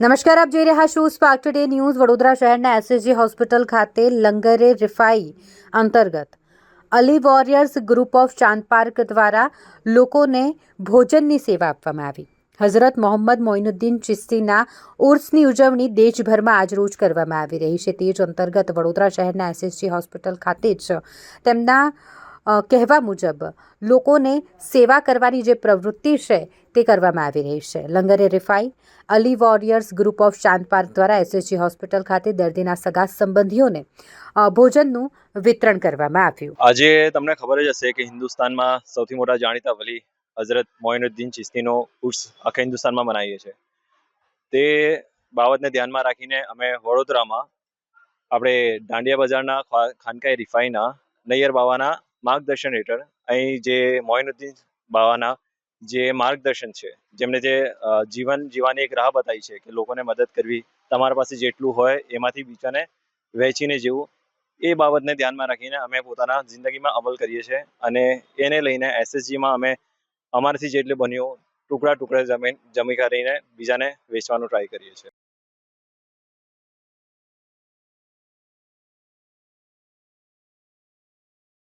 નમસ્કાર, આપ જોઈ રહ્યા છો સ્પાર્ક ટુડે ન્યૂઝ વડોદરા શહેરના એસએસજી હોસ્પિટલ ખાતે લંગરે રિફાઈ અંતર્ગત. Ali warriors group of Chand park દ્વારા લોકોને ભોજનની સેવા આપવામાં આવી. હઝરત મોહમ્મદ મોઇનુદ્દીન ચિસ્તીના ઉર્સની ઉજવણી દેશભરમાં આજરોજ કરવામાં આવી રહી છે. તે જ અંતર્ગત વડોદરા શહેરના એસએસજી હોસ્પિટલ ખાતે જ તેમના કહેવા મુજબ, લોકોને સેવા કરવાની જે પ્રવૃત્તિ છે તે કરવામાં આવી રહી છે. Langare Rifai, Ali warriors group of Chand park દ્વારા એસએસજી હોસ્પિટલ ખાતે દર્દીના સગા સંબંધીઓને ભોજનનું વિતરણ કરવામાં આવ્યું. આજે તમને ખબર જ હશે કે હિન્દુસ્તાનમાં સૌથી મોટા જાણીતા વલી હઝરત મોઇનુદ્દીન ચિસ્તીનો ઉર્સ આખા હિન્દુસ્તાનમાં મનાવીએ છીએ. તે બાબતને ધ્યાનમાં રાખીને અમે વડોદરામાં, આપણે દાંડિયા બજારના ખાનકાઈ રિફાઈના, નૈયર બાવાના માર્ગદર્શન હેઠળ અહીં જે મોઇનુદ્દીન બાવાના જે માર્ગદર્શન છે, જેમને જે જીવન જીવવાની એક રાહ બતાવી છે કે લોકોને મદદ કરવી, તમારા પાસે જેટલું હોય એમાંથી બીજાને વહેંચીને જેવું, એ બાબતને ધ્યાનમાં રાખીને અમે પોતાના જિંદગીમાં અમલ કરીએ છીએ અને એને લઈને એસએસજીમાં અમે અમારાથી જેટલું બન્યું ટુકડા ટુકડા જમીન જમી કરીને બીજાને વેચવાનું ટ્રાય કરીએ છીએ.